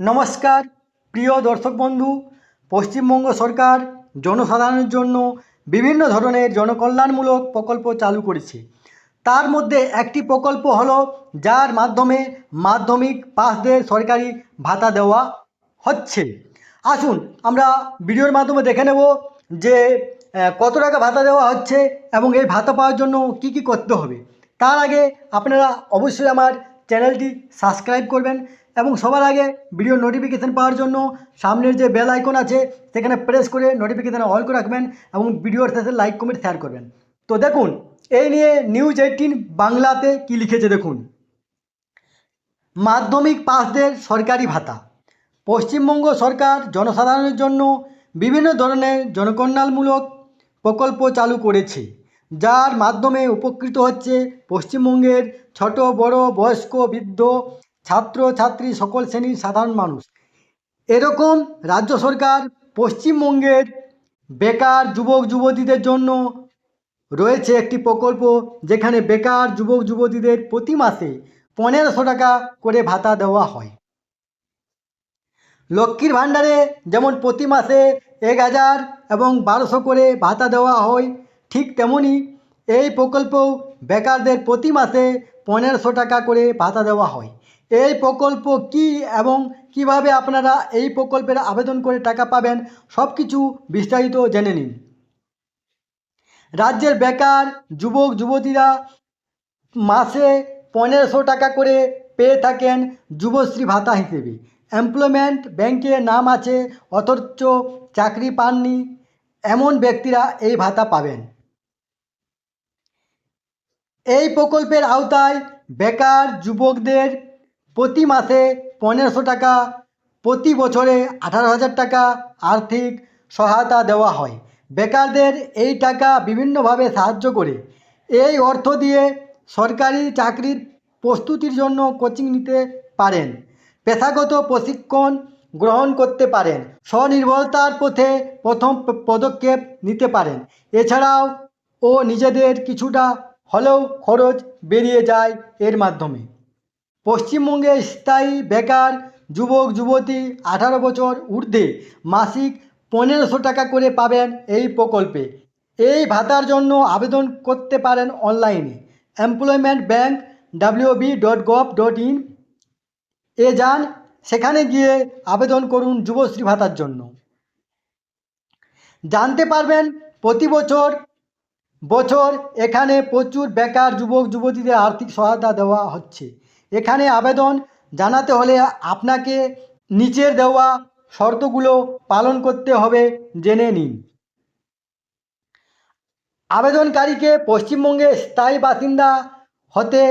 নমস্কার, প্রিয় দর্শক বন্ধু, পশ্চিমবঙ্গ সরকার জনসাধারণের জন্য বিভিন্ন ধরনের জনকল্যাণমূলক প্রকল্প চালু করেছে। তার মধ্যে একটি প্রকল্প হলো, যার মাধ্যমে মাধ্যমিক পাসদের সরকারি ভাতা দেওয়া হচ্ছে। আসুন, আমরা ভিডিওর মাধ্যমে দেখে নেব যে কত টাকা ভাতা দেওয়া হচ্ছে এবং এই ভাতা পাওয়ার জন্য কি কি করতে হবে। তার আগে আপনারা অবশ্যই আমার চ্যানেলটি সাবস্ক্রাইব করবেন এবং সবার আগে ভিডিও নোটিফিকেশান পাওয়ার জন্য সামনের যে বেল আইকন আছে, সেখানে প্রেস করে নোটিফিকেশান অল করে রাখবেন এবং ভিডিওর শেষে লাইক কমেন্ট শেয়ার করবেন। তো দেখুন, এই নিয়ে নিউজ এইটিন বাংলাতে কি লিখেছে দেখুন? মাধ্যমিক পাসদের সরকারি ভাতা। পশ্চিমবঙ্গ সরকার জনসাধারণের জন্য বিভিন্ন ধরনের জনকল্যাণমূলক প্রকল্প চালু করেছে, যার মাধ্যমে উপকৃত হচ্ছে পশ্চিমবঙ্গের ছোট, বড়, বয়স্ক, বৃদ্ধ ছাত্র, ছাত্রী, সকল শ্রেণির সাধারণ মানুষ। এরকম রাজ্য সরকার পশ্চিমবঙ্গের বেকার যুবক, যুবতীদের জন্য রয়েছে একটি প্রকল্প, যেখানে বেকার যুবক, যুবতীদের প্রতি মাসে পনেরোশো টাকা করে ভাতা দেওয়া হয়। লক্ষ্মীর ভাণ্ডারে যেমন প্রতি মাসে এক হাজার এবং বারোশো করে ভাতা দেওয়া হয়, ঠিক তেমনই এই প্রকল্পও বেকারদের প্রতি মাসে পনেরোশো টাকা করে ভাতা দেওয়া হয়। এই প্রকল্প কি এবং কীভাবে আপনারা এই প্রকল্পের আবেদন করে টাকা পাবেন সব কিছু বিস্তারিত জেনে নিন। রাজ্যের বেকার, যুবক, যুবতীরা মাসে পনেরোশো টাকা করে পেয়ে থাকেন যুবশ্রী ভাতা হিসেবে। এমপ্লয়মেন্ট ব্যাংকে নাম আছে, অথচ চাকরি পাননি, এমন ব্যক্তিরা এই ভাতা পাবেন। এই প্রকল্পের আওতায় বেকার যুবকদের প্রতি মাসে পনেরোশো টাকা, প্রতি বছরে আঠারো হাজার টাকা আর্থিক সহায়তা দেওয়া হয়। বেকারদের এই টাকা বিভিন্নভাবে সাহায্য করে। এই অর্থ দিয়ে সরকারি চাকরির প্রস্তুতির জন্য কোচিং নিতে পারেন, পেশাগত প্রশিক্ষণ গ্রহণ করতে পারেন, স্বনির্ভরতার পথে প্রথম পদক্ষেপ নিতে পারেন। এছাড়াও ও নিজেদের কিছুটা হলেও খরচ বেরিয়ে যায় এর মাধ্যমে। পশ্চিমবঙ্গে স্থায়ী বেকার যুবক, যুবতী আঠারো বছর ঊর্ধ্বে মাসিক পনেরোশো টাকা করে পাবেন এই প্রকল্পে। এই ভাতার জন্য আবেদন করতে পারেন অনলাইনে। Employment bank WB dot gov dot in. এ যান, সেখানে গিয়ে আবেদন করুন যুবশ্রী ভাতার জন্য। জানতে পারবেন, প্রতি বছর বছর এখানে প্রচুর বেকার যুবক, যুবতীদের আর্থিক সহায়তা দেওয়া হচ্ছে। এখানে আবেদন জানাতে হলে আপনাকে নিচের দেওয়া শর্তগুলো পালন করতে হবে জেনে নিন। আবেদনকারীকে পশ্চিমবঙ্গে স্থায়ী বাসিন্দা হতে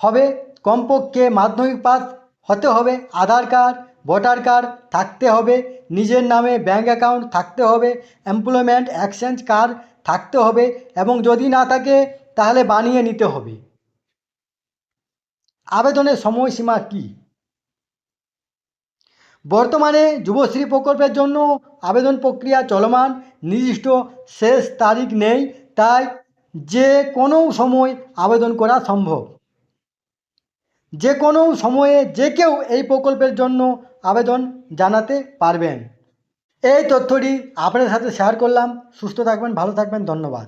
হবে, কমপক্ষে মাধ্যমিক পাস হতে হবে, আধার কার্ড, ভোটার কার্ড থাকতে হবে, নিজের নামে ব্যাঙ্ক অ্যাকাউন্ট থাকতে হবে, এমপ্লয়মেন্ট এক্সচেঞ্জ কার্ড থাকতে হবে এবং যদি না থাকে, তাহলে বানিয়ে নিতে হবে। আবেদনের সময়সীমা কী? বর্তমানে যুবশ্রী প্রকল্পের জন্য আবেদন প্রক্রিয়া চলমান, নির্দিষ্ট শেষ তারিখ নেই, তাই যে কোনো সময় আবেদন করা সম্ভব। যে কোনো সময়ে যে কেউ এই প্রকল্পের জন্য আবেদন জানাতে পারবেন। এই তথ্যটি আপনাদের সাথে শেয়ার করলাম। সুস্থ থাকবেন ভালো থাকবেন ধন্যবাদ।